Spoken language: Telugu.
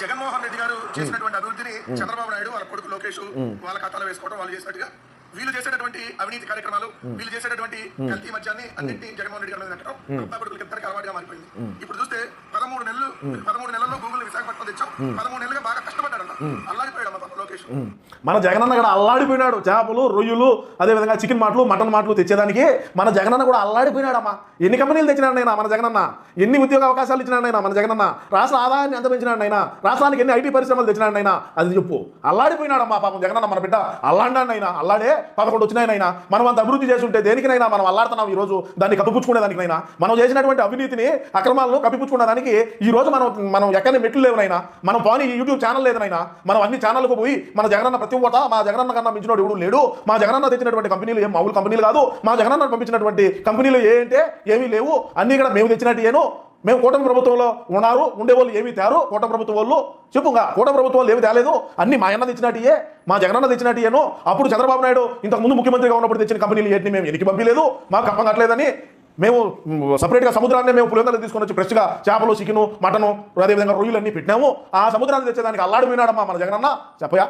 జగన్మోహన్ రెడ్డి గారు చేసినటువంటి అభివృద్ధిని చంద్రబాబు నాయుడు వాళ్ళ కొడుకు లోకేష్ వాళ్ళ ఖాతాలో వేసుకోవడం వాళ్ళు చేసినట్టుగా వీళ్ళు చేసేటటువంటి అవినీతి కార్యక్రమాలు వీళ్ళు చేసేటటువంటి కల్తీ మధ్యాన్ని అన్నింటినీ జగన్మోహన్ రెడ్డి గారి మీద కొడుకులకి ఇద్దరికి అలవాటుగా మారిపోయింది. ఇప్పుడు చూస్తే పదమూడు నెలలు పదమూడు నెలల్లో గూగుల్ విశాఖపట్నం తెచ్చాం. పదమూడు నెలలుగా బాగా కష్టపడ్డాడంట. అల్లాడిపోయాడు అమ్మ పాపం లోకేష్. మన జగనన్న కూడా అల్లాడిపోయినాడు. చేపలు రొయ్యలు అదేవిధంగా చికెన్ మాటలు మటన్ మాటలు తెచ్చేదానికి మన జగనన్న కూడా అల్లాడిపోయినాడమ్మా. ఎన్ని కంపెనీలు తెచ్చినాడు అయినా మన జగనన్న? ఎన్ని ఉద్యోగ అవకాశాలు ఇచ్చినాడు అయినా మన జగనన్న? రాష్ట్ర ఆదాయాన్ని ఎంత పెంచినాడు అయినా రాష్ట్రానికి ఎన్ని ఐటీ పరిశ్రమలు తెచ్చినాడు అయినా అది చెప్పు. అల్లాడిపోయినాడమ్మా పాపం జగనన్న మన బిడ్డ. అల్లాడినాడైనా అల్లాడే పదకొండు వచ్చినాయనైనా మనం అంత అభివృద్ధి చేస్తుంటే దేనికినైనా మనం అల్లాడుతున్నాం ఈ రోజు దాన్ని కప్పిపుచ్చుకునేదానికైనా మనం చేసినటువంటి అవినీతిని అక్రమాలను కప్పిపుచ్చుకునేదానికి ఈ రోజు మనం మనం ఎక్కడ మెట్లు లేవునైనా మనం పోనీ యూట్యూబ్ ఛానల్ లేదనైనా మనం అన్ని ఛానల్కు పోయి మన జగనన్న ప్రతి ఒక్క మా జగనన్న కన్నా మించినోడు ఎవడు లేడు. మా జగనన్న తెచ్చినటువంటి కంపెనీలు ఏం మామూలు కంపెనీలు కాదు. మా జగనన్న పంపించినటువంటి కంపెనీలు ఏ ఏమీ లేవు. అన్ని కూడా మేము తెచ్చినట్టు ఏను. మేము కూటమి ప్రభుత్వంలో ఉన్నారు ఉండేవాళ్ళు ఏమీ తేరు. కూటమి ప్రభుత్వం వాళ్ళు చెప్పుగా కూటమి ప్రభుత్వం ఏమి తేలేదు. అన్ని మా అన్న తెచ్చినట్టే మా జగనన్న తెచ్చినట్టేను అప్పుడు చంద్రబాబు నాయుడు ఇంతకు ముందు ముఖ్యమంత్రిగా ఉన్నప్పుడు తెచ్చిన కంపెనీలు ఏంటిని మేము ఎనికి పంపించలేదు మాకు కప్పగట్లేదని మేము సపరేట్గా సముద్రాన్ని మేము పులివెందలు తీసుకొని వచ్చి ఫ్రెష్గా చేపలు చికెను మటను అదేవిధంగా రొయ్యలు అన్నీ పెట్టినాము. ఆ సముద్రాన్ని తెచ్చేదానికి అల్లాడిపోయినాడమ్మా మన జగనన్న. చెప్పయా?